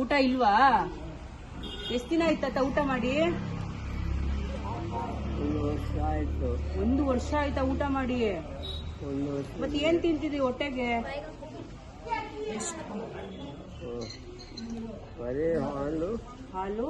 ಊಟ ಇಲ್ವಾ? ಎಷ್ಟು ದಿನ ಆಯ್ತಾ ಊಟ ಮಾಡಿ? ಒಂದು ವರ್ಷ ಆಯ್ತು. ಊಟ ಮಾಡಿ? ಮತ್ತೆ ಏನ್ ತಿಂತಿದ್ವಿ ಹೊಟ್ಟೆಗೆ? ಹಾಲು. ಹಾಲು?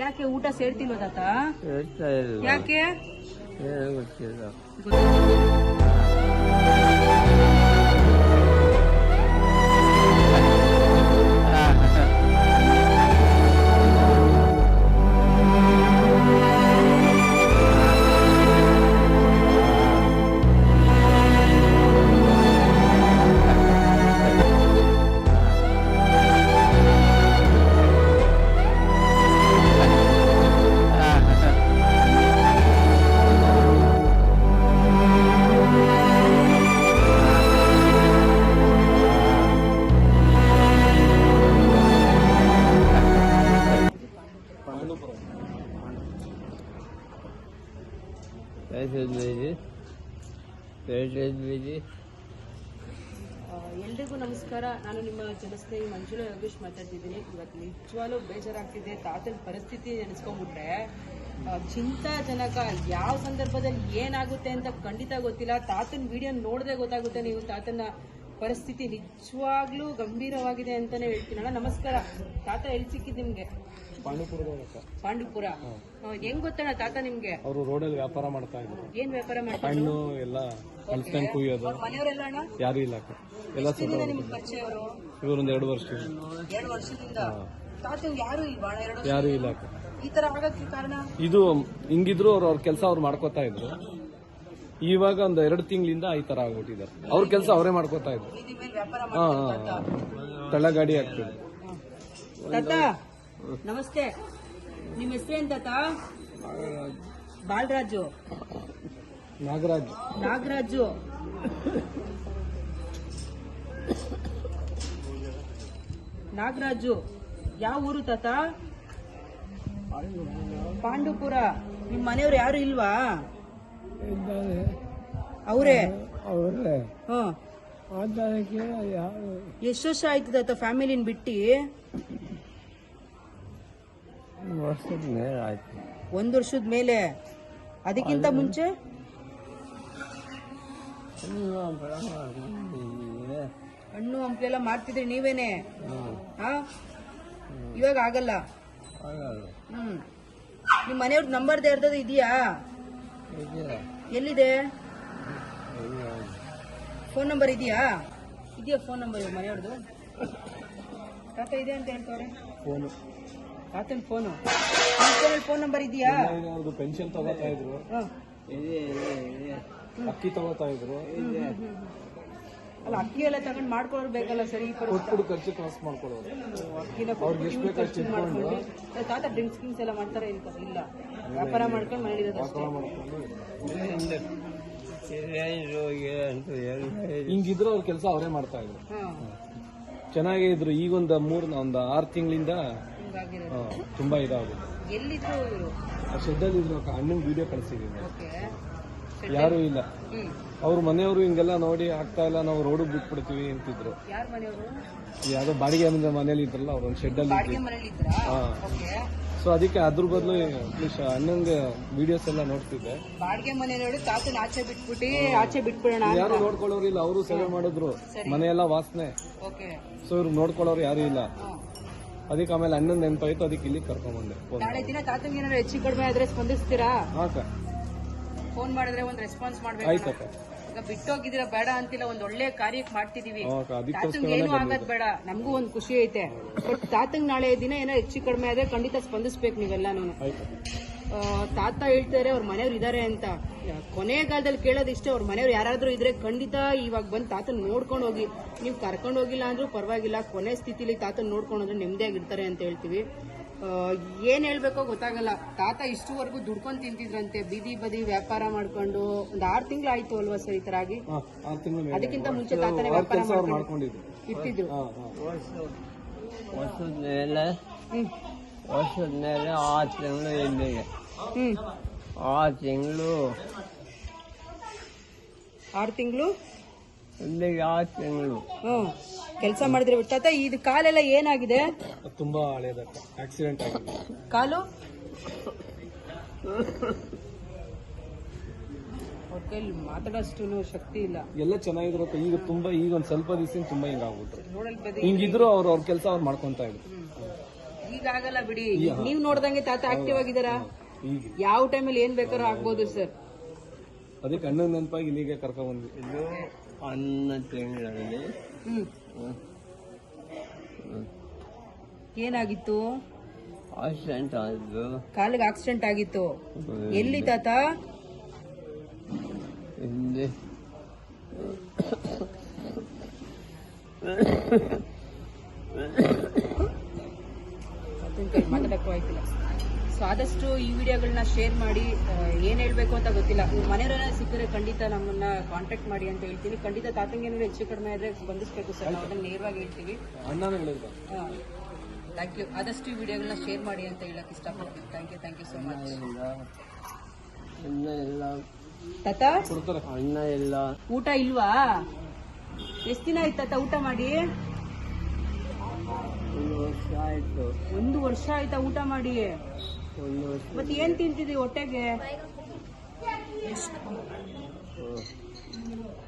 ಯಾಕೆ ಊಟ ಸೇರ್ತಿಲ್ವ ತಾತ? ಹೇಳ್ತಾ ಯಾಕೆ? ಗೊತ್ತಿಲ್ಲ. ಆ, ಎಲ್ರಿಗೂ ನಮಸ್ಕಾರ. ನಾನು ನಿಮ್ಮ ಜನಸ್ನೇಹಿ ಮಂಜುಳಾ ಯೋಗೇಶ್ ಮಾತಾಡ್ತಿದ್ದೀನಿ. ಇವತ್ತು ನಿಜವಾಗ್ಲೂ ಬೇಜಾರಾಗ್ತಿದೆ. ತಾತನ ಪರಿಸ್ಥಿತಿ ನೆನೆಸ್ಕೊಂಡ್ಬಿಟ್ರೆ ಚಿಂತಾಜನಕ ಯಾವ ಸಂದರ್ಭದಲ್ಲಿ ಏನಾಗುತ್ತೆ ಅಂತ ಖಂಡಿತ ಗೊತ್ತಿಲ್ಲ. ತಾತನ ವಿಡಿಯೋ ನೋಡದೆ ಗೊತ್ತಾಗುತ್ತೆ ನೀವು ತಾತನ ಪರಿಸ್ಥಿತಿ ನಿಜವಾಗ್ಲೂ ಗಂಭೀರವಾಗಿದೆ ಅಂತಾನೆ ಹೇಳ್ತೀನಿ ನಮಸ್ಕಾರ. ತಾತ ಎಲ್ಲಿ ಸಿಕ್ಕಿದ್ ನಿಮ್ಗೆ? ಪಾಂಡುಪುರ? ಹೆಂಗ್ ಗೊತ್ತಣ್ಣ ತಾತ ನಿಮ್ಗೆ? ಅವರು ರೋಡಲ್ಲಿ ವ್ಯಾಪಾರ ಮಾಡ್ತಾ ಇದ್ರು. ಏನ್ ವ್ಯಾಪಾರ ಮಾಡ್ತಾರೆ ಹಣ್ಣು ಎಲ್ಲ ಹಲಸಿನ ಕುಯ್ಯೋದು. ಅವ್ರ ಮನೆಯವರೆಲ್ಲ ಅಣ್ಣ? ಯಾರು ಇಲ್ಲ. ಎಲ್ಲ ಎಷ್ಟಿಂದ ನಿಮ್ಗೆ ಪರಿಚಯ ಅವರು? ಇವರೊಂದು ಎರಡು ವರ್ಷ ಎರಡು ವರ್ಷದಿಂದ? ತಾತಂಗ್ ಯಾರು ಇಲ್ವಾ ಅಣ್ಣ ಎರಡು ಯಾರು ಇಲ್ಲ ಅಕ್ಕ. ಈ ತರ ಆಗಕ್ಕೆ ಕಾರಣ? ಇದು ಹಿಂಗಿದ್ರು ಅವ್ರು ಅವ್ರ ಕೆಲಸ ಅವ್ರು ಮಾಡ್ಕೋತಾ ಇದ್ರು. ಇವಾಗ ಒಂದು ಎರಡು ತಿಂಗಳಿಂದ ಈ ತರ ಆಗ್ಬಿಟ್ಟಿದ್ದಾರೆ. ಅವ್ರ ಕೆಲಸ ಅವರೇ ಮಾಡ್ಕೋತಾ ಇದ್ರು. ಬೀದಿ ಮೇಲೆ ವ್ಯಾಪಾರ ಹಾ ಮಾಡ್ತಾರೆ ಹಾ. ತಳ್ಳಗಾಡಿ ಆಗ್ತದೆ. ತಾತ ನಮಸ್ತೆ. ನಿಮ್ಮ ಹೆಸರು ತಾತ? ಬಾಲರಾಜು. ನಾಗರಾಜ್. ನಾಗರಾಜು. ನಾಗರಾಜು ಯಾವ ಊರು ತಾತ? ಪಾಂಡುಪುರ. ನಿಮ್ ಮನೆಯವ್ರು ಯಾರು ಇಲ್ವಾ? ಅವರೇ? ಎಷ್ಟು ವರ್ಷ ಆಯ್ತು ತಾತ ಫ್ಯಾಮಿಲಿನ ಬಿಟ್ಟು? ವರ್ಷದ ಮೇಲೆ ಆಯ್ತು. ಒಂದು ವರ್ಷದ ಮೇಲೆ? ಅದಕ್ಕಿಂತ ಮುಂಚೆ? ಹಣ್ಣು ಹಂಪಲೆ ಎಲ್ಲ ಹಂಪಲೆಲ್ಲ ಮಾಡ್ತಿದ್ರಿ ನೀವೇನೆ. ಹಾ. ಇವಾಗ ಆಗಲ್ಲ? ಹ್ಮ್. ನಿಮ್ ಮನೆಯವ್ರ ನಂಬರ್ ಇರ್ತದ ಇದೆಯಾ? ಇದೆಯಾ? ಎಲ್ಲಿದೆ? ಫೋನ್ ನಂಬರ್ ಇದೆಯಾ? ಇದೆಯಾ ಫೋನ್ ನಂಬರ್ ಮನೆಯವ್ರದ್ದು ತಾತ ಇದೆ ಅಂತ ಹೇಳ್ತವ್ರೆ? ಫೋನ್ ತಾತನ ಫೋನು ಫೋನ್ ನಂಬರ್ ಇದೆಯಾ? ಅವ್ರದ್ದು ಪೆನ್ಷನ್ ತಗೋತಾ ಇದ್ರು. ಅಕ್ಕಿ ತಗೋತಾ ಇದ್ರು. ಅಲ್ಲ ಅಕ್ಕಿ ಎಲ್ಲ ತಗೊಂಡ್ ಮಾಡ್ಕೊಳ್ಳೋರು ಬೇಕಲ್ಲ ಸರಿ ಕೊಟ್ಬಿಟ್ಟು ಕೊಟ್ಬಿಡು ಖರ್ಚು ಕ್ರಾಸ್ ಮಾಡ್ಕೊಡೋರು ಅಕ್ಕಿನ ಅವ್ರಿಗೆ ಎಷ್ಟು ಬೇಕು ಅಷ್ಟು ಖರ್ಚು ತಾತ ಡ್ರಿಂಕ್ಸ್ ಗಿಂಕ್ಸ್ ಎಲ್ಲ ಮಾಡ್ತಾರೆ ಇಲ್ಲ. ಇಲ್ಲ ವ್ಯಾಪಾರ ಮಾಡ್ಕೊಂಡು ಇದೆ. ಹಿಂಗಿದ್ರು ಅವ್ರ ಕೆಲಸ ಅವರೇ ಮಾಡ್ತಾ ಇದ್ರು. ಹಾ. ಚೆನ್ನಾಗೇ ಇದ್ರು. ಈಗೊಂದು ಮೂರ್ ಒಂದು ಆರು ತಿಂಗಳಿಂದ ತುಂಬಾ ಇದಾಗುತ್ತೆ. ಎಲ್ಲಿದ್ರು ಇವರು. ಶೆಡ್ಡಲ್ಲಿ ಇದ್ರು ಅಣ್ಣನ ವಿಡಿಯೋ ಕಳಿಸಿದೀನಿ. ಓಕೆ. ಯಾರು ಇಲ್ಲ. ಅವ್ರ ಮನೆಯವರು ಹಿಂಗೆಲ್ಲ ನೋಡಿ ಆಗ್ತಾ ಇಲ್ಲ ನಾವು ರೋಡ್ ಬಿಟ್ಬಿಡ್ತೀವಿ ಅಂತಿದ್ರು. ಯಾರ ಮನೆಯವರು? ಯಾವ್ದೋ ಬಾಡಿಗೆ ಮನೆ ಮನೇಲಿ ಇದ್ರಲ್ಲ ಅವ್ರ ಒಂದು ಶೆಡ್ ಅಲ್ಲಿ ಹಾ. ಸೊ ಅದಕ್ಕೆ ಅದ್ರ ಬದಲು ಅಣ್ಣಂಗೆ ವಿಡಿಯೋಸ್ ಎಲ್ಲ ನೋಡ್ತಿದ್ದೆ. ಬಾಡಿಗೆ ಮನೇಲಿ ತಾತನ ಆಚೆ ಬಿಟ್ಬಿಟ್ಟು ಆಚೆ ಬಿಟ್ಬಿಡೋಣ ಯಾರು ನೋಡ್ಕೊಳ್ಳೋರು ಇಲ್ಲ ಅವರು ಸೇವೆ ಮಾಡಿದ್ರು. ಮನೆಯೆಲ್ಲ ವಾಸನೆ. ಸೊ ಇವ್ರು ನೋಡ್ಕೊಳ್ಳೋರು ಯಾರು ಇಲ್ಲ. ಅದಕ್ಕೆ ಆಮೇಲೆ ಅಣ್ಣನ್ ನೆನಪಾಯ್ತು ಅದಕ್ಕೆ ಇಲ್ಲಿ ಕರ್ಕೊಂಬಂದೆ. ನಾಳೆ ದಿನ ತಾತಂಗೆ ಏನಾದ್ರು ಹೆಚ್ಚು ಕಡಿಮೆ ಆದ್ರೆ ಸ್ಪಂದಿಸ್ತೀರಾ? ಫೋನ್ ಮಾಡಿದ್ರೆ ಒಂದ್ ರೆಸ್ಪಾನ್ಸ್ ಮಾಡ್ಬೇಕು ಆಯ್ತಕ್ಕ ಈಗ ಬಿಟ್ಟೋಗಿದ್ದೀರಾ ಬೇಡ ಅಂತಿಲ್ಲ ಒಂದ್ ಒಳ್ಳೆ ಕಾರ್ಯಕ್ಕೆ ಮಾಡ್ತಿದೀವಿ. ತಾತಂಗ್ ಅದಕ್ಕೋಸ್ಕರ ಏನು ಆಗದ್ ಬೇಡ ನಮಗೂ ಒಂದ್ ಖುಷಿ ಐತೆ. ಬಟ್ ತಾತಂಗ್ ನಾಳೆ ದಿನ ಏನೋ ಹೆಚ್ಚು ಕಡಿಮೆ ಆದ್ರೆ ಖಂಡಿತ ಸ್ಪಂದಿಸ್ಬೇಕು ನೀವೆಲ್ಲಾನು ಆಯ್ತು ತಾತ ಹೇಳ್ತಾರೆ ಅವ್ರ ಮನೆಯವ್ರು ಇದಾರೆ ಅಂತ. ಕೊನೆಗಾಲದಲ್ಲಿ ಕೇಳೋದು ಇಷ್ಟೇ ಅವ್ರ ಮನೆಯವ್ರು ಯಾರಾದ್ರೂ ಇದ್ರೆ ಖಂಡಿತ ಇವಾಗ ಬಂದು ತಾತನ ನೋಡ್ಕೊಂಡು ಹೋಗಿ. ನೀವು ಕರ್ಕೊಂಡು ಹೋಗಿಲ್ಲ ಅಂದ್ರೂ ಪರವಾಗಿಲ್ಲ ಕೊನೆ ಸ್ಥಿತಿಲಿ ತಾತನ ನೋಡ್ಕೊಂಡು ಹೋದ್ರೆ ನೆಮ್ಮದಿಯಾಗಿರ್ತಾರೆ ಅಂತ ಹೇಳ್ತೀವಿ. ಆ, ಏನ್ ಹೇಳ್ಬೇಕೋ ಗೊತ್ತಾಗಲ್ಲ. ತಾತ ಇಷ್ಟುವರೆಗೂ ದುಡ್ಕೊಂಡು ತಿಂತಿದ್ರಂತೆ ಬೀದಿ ಬದಿ ವ್ಯಾಪಾರ ಮಾಡ್ಕೊಂಡು ಒಂದ್ ಆರ್ ತಿಂಗಳು ಆಯ್ತು ಅಲ್ವಾ ಸರ್ ಈ ತರ ಆಗಿ ಆರು ತಿಂಗಳು ಅದಕ್ಕಿಂತ ಮುಂಚೆ ತಾತನೇ ವ್ಯಾಪಾರ ಮಾಡ್ಕೊಂಡಿದ್ರು. ವರ್ಷ ವರ್ಷದ ಮೇಲೆ ಹ್ಮ್. ವರ್ಷದ ಮೇಲೆ ಆರು ತಿಂಗಳು ಇಲ್ಲಿಗೆ. ಹ್ಮ್ ಆರು ತಿಂಗಳು. ಆರು ತಿಂಗಳು? ಆರು ತಿಂಗಳು. ಹ್ಮ್ ಕೆಲಸ ಮಾಡಿದ್ರೆ ಬಿಟ್ಟ ತಾತ ಇದು ಕಾಲೆಲ್ಲ ಏನಾಗಿದೆ? ಅದು ತುಂಬಾ ಹಳೆಯದಕ್ಕ ಆಕ್ಸಿಡೆಂಟ್ ಆಗಿದೆ. ಕಾಲು? ಅವ್ರ ಕೈಲಿ ಮಾತಾಡೋಷ್ಟು ಶಕ್ತಿ ಇಲ್ಲ. ಎಲ್ಲ ಚೆನ್ನಾಗಿದ್ರು ಈಗ ತುಂಬಾ ಈಗ ಒಂದ್ ಸ್ವಲ್ಪ ದಿವಸ ತುಂಬಾ ಹಿಂಗ ಆಗ್ಬಿಟ್ರು. ನೋಡಲ್ ಹಿಂಗಿದ್ರು ಅವ್ರ ಅವ್ರ ಕೆಲಸ ಅವ್ರು ಮಾಡ್ಕೊಂತ ಇದ್ರು. ಈಗ ಆಗಲ್ಲ ಬಿಡಿ. ನೀವ್ ನೋಡ್ದಂಗೆ ತಾತ ಆಕ್ಟಿವ್ ಆಗಿದಾರ ಯಾವ ಟೈಮಲ್ಲಿ ಏನ್ ಬೇಕಾದ್ರೂ ಹಾಕ್ಬೋದು ಸರ್. ಅದಕ್ಕೆ ಅಣ್ಣ ನೆನಪಾಗಿ ಇಲ್ಲಿಗೆ ಕರ್ಕೊಂಡ್ ಬಂದ್ವಿ. ಇದು ಅನ್ನ ತಿಂಗಳಲ್ಲಿ. ಹ್ಮ್. ಏನಾಗಿತ್ತು? ಆಕ್ಸಿಡೆಂಟ್ ಆದ್ದು ಕಾಲಿಗೆ ಆಕ್ಸಿಡೆಂಟ್ ಆಗಿತ್ತು. ಎಲ್ಲಿ ತಾತ? ಹಿಂದೆ. ಸೊ ಆದಷ್ಟು ಈ ವಿಡಿಯೋಗಳನ್ನ ಶೇರ್ ಮಾಡಿ ಏನು ಹೇಳ್ಬೇಕು ಅಂತ ಗೊತ್ತಿಲ್ಲ. ಮನೆಯವರ ಸಿಕ್ಕರೆ ಖಂಡಿತ ನಮ್ಮನ್ನ ಕಾಂಟ್ಯಾಕ್ಟ್ ಮಾಡಿ ಅಂತ ಹೇಳ್ತೀನಿ. ಖಂಡಿತ ತಾತಂಗೆ ಏನಾದ್ರು ಹೆಚ್ಚು ಕಡಿಮೆ ಆದ್ರೆ ಬಂಧಿಸ್ಬೇಕು ಸರ್. ನಾವು ಅದನ್ನ ನೇರವಾಗಿ ಹೇಳ್ತೀವಿ. ಥ್ಯಾಂಕ್ ಯು ಆದಷ್ಟು ಈ ವಿಡಿಯೋಗಳನ್ನ ಶೇರ್ ಮಾಡಿ ಅಂತ ಹೇಳಕ್ ಇಷ್ಟಪಡ್ತೀನಿ. Thank you thank you so much ತಾತ? ಅಣ್ಣ ಇಲ್ಲ. ಊಟ ಇಲ್ವಾ? ಎಷ್ಟು ದಿನ ಆಯ್ತು ತಾತ ಊಟ ಮಾಡಿ? ಒಂದು ವರ್ಷ ಆಯ್ತು. ಒಂದು ವರ್ಷ ಆಯ್ತಾ ಊಟ ಮಾಡಿ? ಮತ್ತೆ ಏನ್ ತಿಂತಿದ್ವಿ ಹೊಟ್ಟೆಗೆ.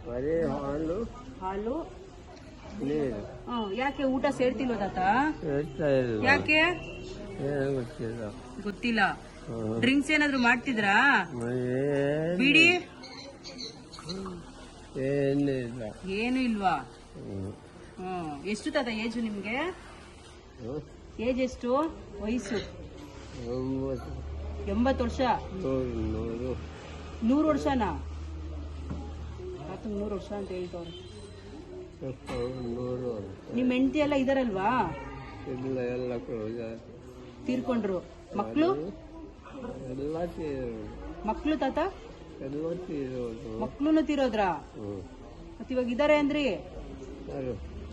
ಬರೀ ಹಾಲು. ಹಾಲು? ಹ್ಮ್ ಯಾಕೆ ಊಟ ಸೇರ್ತಿಲ್ವ ತಾತ? ಯಾಕೆ? ಗೊತ್ತಿಲ್ಲ. ಗೊತ್ತಿಲ್ಲ. ಡ್ರಿಂಕ್ಸ್ ಏನಾದ್ರು ಮಾಡ್ತಿದ್ರಾ? ಬಿಡಿ? ಏನು ಇಲ್ವಾ. ಹ್ಮ್. ಎಷ್ಟು ತಾತ ಏಜು ನಿಮ್ಗೆ? ಏಜ್ ಎಷ್ಟು? ವಯಸ್ಸು? ಒಂಬತ್ತು ಎಂಬತ್ತು ವರ್ಷ? ನೂರು ವರ್ಷನಾ? ತಾತ ನೂರು ವರ್ಷ ಅಂತ ಹೇಳ್ತವ್ರೆ. ಸ್ವಲ್ಪ ನೂರು ಅಂತ ನಿಮ್ ಹೆಂಡತಿ ಎಲ್ಲ ಇದಾರಲ್ವಾ? ಇಲ್ಲ ಎಲ್ಲ ಕ್ಲೋಸ್ ತೀರ್ಕೊಂಡ್ರು. ಮಕ್ಳು? ಎಲ್ಲ ಮಕ್ಕಳು ತಾತ? ಎಲ್ಲ ತೀರೋದು ಮಕ್ಳುನು ತೀರೋದ್ರಾ? ಹ್ಮ್. ಮತ್ ಇವಾಗ ಇದಾರೆ ಅಂದ್ರಿ?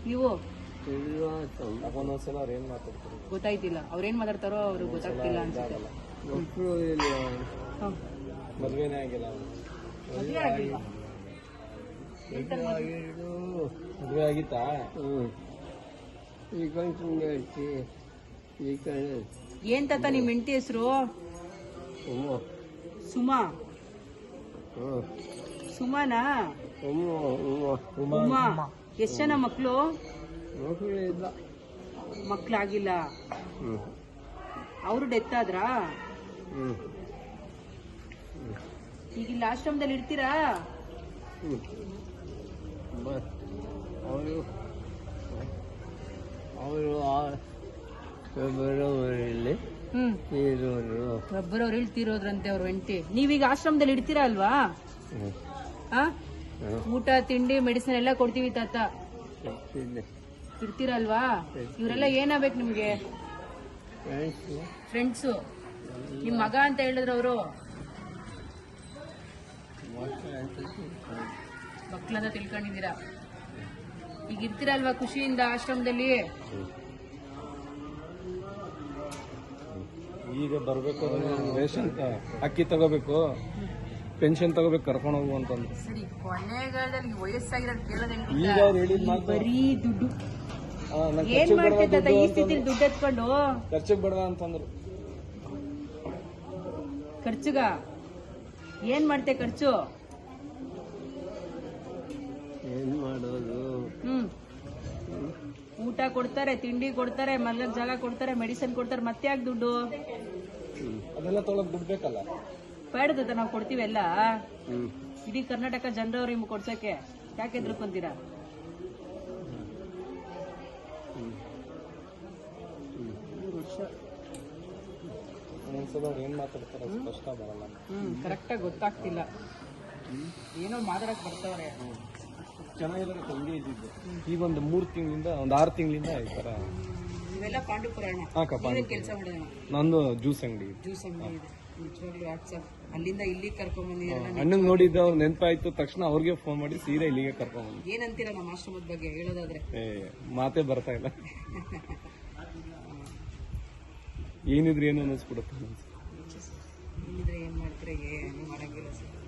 ನೀವು? ಅವ್ರು ಏನ್ ಮಾತಾಡ್ತಾರೆ? ಗೊತ್ತಾಯ್ತಿಲ್ಲ. ಅವ್ರೇನ್ ಮಾತಾಡ್ತಾರೋ ಅವ್ರಿಗೆ ಗೊತ್ತಾಗ್ತಿಲ್ಲ ಅನ್ಸುತ್ತೆ. ಮಕ್ಕಳು ಇಲ್ಲ ಹ್ಮ್. ಮದ್ವೆನೇ ಆಗಿಲ್ಲ. ಮದ್ವೆ ಆಗಿಲ್ಲ. ಆಗಿದ್ದು ಮದ್ವೆ ಆಗಿತ್ತಾ. ಹ್ಮ್. ಈ ಹೇಳ್ತಿ. ಈ ಏನ್ ತಾತ ನಿಮ್ ಹೆಂಡತಿ ಹೆಸರು? ಉಮ್ಮ ಸುಮಾ. ಹ್ಞೂ ಸುಮಾನಾ? ಸುಮ್ಮ ಉಮ್ಮ ಉಮಾ. ಎಷ್ಟ್ ಜನ ಮಕ್ಳು? ಮಕ್ಕಳು ಇಲ್ಲ ಮಕ್ಳಾಗಿಲ್ಲ ಅವರು ಡೆತ್ ಆದ್ರಾ? ಈಗ ಇಲ್ಲಿ ಆಶ್ರಮದಲ್ಲಿ ಇರ್ತೀರಾ? ಅವರು ಅವರು ಫೆಬ್ರವರಿಯಲ್ಲಿ ತೀರೋರು ರಬ್ಬರ್ ಅವ್ರು ಹೇಳ್ತಿರೋದ್ರಂತೆ ಅವ್ರ ಹೆಂಡತಿ. ನೀವೀಗ ಆಶ್ರಮದಲ್ಲಿ ಇಡ್ತೀರಾ ಅಲ್ವಾ? ಊಟ ತಿಂಡಿ ಮೆಡಿಸಿನ್ ಎಲ್ಲ ಕೊಡ್ತೀವಿ ತಾತ. ಇರ್ತೀರಲ್ವಾ? ಇವರೆಲ್ಲ ಏನಾಗ್ಬೇಕು ನಿಮ್ಗೆ? ಫ್ರೆಂಡ್ಸು ಫ್ರೆಂಡ್ಸು ನಿಮ್ ಮಗ ಅಂತ ಹೇಳಿದ್ರು ಅವರು. ಮಕ್ಕಳನ್ನ ತಿಳ್ಕೊಂಡಿದ್ದೀರ? ತಿಳ್ಕೊಂಡು ತಿಳ್ಕೊಂಡಿದ್ದೀರಾ ಈಗ ಇರ್ತೀರಲ್ವಾ ಖುಷಿಯಿಂದ ಆಶ್ರಮದಲ್ಲಿ? ಈಗ ಬರ್ಬೇಕು ರೇಷನ್ ಅಕ್ಕಿ ತಗೋಬೇಕು ಪೆನ್ಷನ್ ತಗೋಬೇಕು ಕರ್ಕೊಂಡು ಹೋಗು ಅಂತಂದ್ರೆ ಸರಿ ಕೊನೆಗಾಲದಲ್ಲಿ ವಯಸ್ಸಾಗಿರೋದು ಕೇಳೋದ್ ಹೆಂಗ್ ಈಗ ಗೊತ್ತಾ? ಅವ್ರು ಹೇಳಿದ್ ಬರೀ ದುಡ್ಡು. ಏನ್ ಮಾಡ್ತಿದ್ದ ಈ ಅಂತಂದ್ರು. ಸ್ಥಿತಿಲಿ ದುಡ್ಡು ಎತ್ಕೊಂಡು? ಖರ್ಚಿಗೆ ಬೇಡ ಅಂತಂದ್ರು. ಖರ್ಚುಗ? ಏನ್ ಮಾಡ್ತೆ ಖರ್ಚು? ಏನ್ ಮಾಡೋದು? ಹ್ಮ್. ಊಟ ಕೊಡ್ತಾರೆ ತಿಂಡಿ ಕೊಡ್ತಾರೆ ಮಲ್ಗಕ್ ಜಾಗ ಕೊಡ್ತಾರೆ ಮೆಡಿಸಿನ್ ಕೊಡ್ತಾರೆ ಮತ್ತೆ ಯಾಕೆ ದುಡ್ಡು? ಅದೆಲ್ಲ ತೊಗೊಳಕ್ ದುಡ್ಡು ಬೇಕಲ್ಲ. ಬೇಡದ ನಾವು ಕೊಡ್ತೀವಿ ಎಲ್ಲ. ಇಡೀ ಕರ್ನಾಟಕ ಜನರವ್ರು ನಿಮ್ಗೆ ಕೊಡ್ಸಕ್ಕೆ ಯಾಕೆ ಎದ್ರಕೊಂತೀರಾ? ಅವ್ರು ಏನ್ ಮಾತಾಡ್ತಾರೆ ಸ್ಪಷ್ಟ ಬರಲ್ಲ. ಕರೆಕ್ಟಾಗಿ ಗೊತ್ತಾಗ್ತಿಲ್ಲ. ಏನೋ ಮಾತಾಡಕ್ ಬರ್ತಾವ್ರೆ. ಚೆನ್ನಾಗಿರೋ ತಂಗಿ ಇದ್ದಿದ್ದು. ಈ ಒಂದು ಮೂರ್ ತಿಂಗಳಿಂದ ಒಂದ್ ಆರು ತಿಂಗಳಿಂದ ಈ ತರ. ಇವೆಲ್ಲ ಪಾಂಡುಪುರಾಣ. ಹಾಕ ಕೆಲಸ ಮಾಡೋಣ ನಂದು ಜ್ಯೂಸ್ ಅಂಗಡಿ. ಜ್ಯೂಸ್ ಅಂಗಡಿ ಇದೆ. ನಿಜವಾಗ್ಲೂ ವಾಟ್ಸಪ್ ಅಲ್ಲಿಂದ ಇಲ್ಲಿಗೆ ಕರ್ಕೊಂಡ್ ಬಂದಿದ್ದೀರಲ್ಲ ಅಣ್ಣಂಗ್ ನೋಡಿದ್ದ ಅವ್ರು ನೆನಪಾಯ್ತು ತಕ್ಷಣ ಅವ್ರಿಗೆ ಫೋನ್ ಮಾಡಿ ಸೀದಾ ಇಲ್ಲಿಗೆ ಕರ್ಕೊಂಡ್ ಬಂದ್ರು. ಏನಂತೀರ ನಮ್ಮ ಆಶ್ರಮದ ಬಗ್ಗೆ ಹೇಳೋದಾದ್ರೆ? ಏ ಮಾತೇ ಬರ್ತಾ ಇಲ್ಲ. ಏನಿದ್ರೆ ಏನು ಅನ್ನಿಸ್ಬಿಡುತ್ತೆ ಇಲ್ಲಿದ್ರೆ ಏನ್ ಮಾಡ್ತಾರೆ ಏನು ಮಾಡಂಗಿಲ್ಲ ಸರ್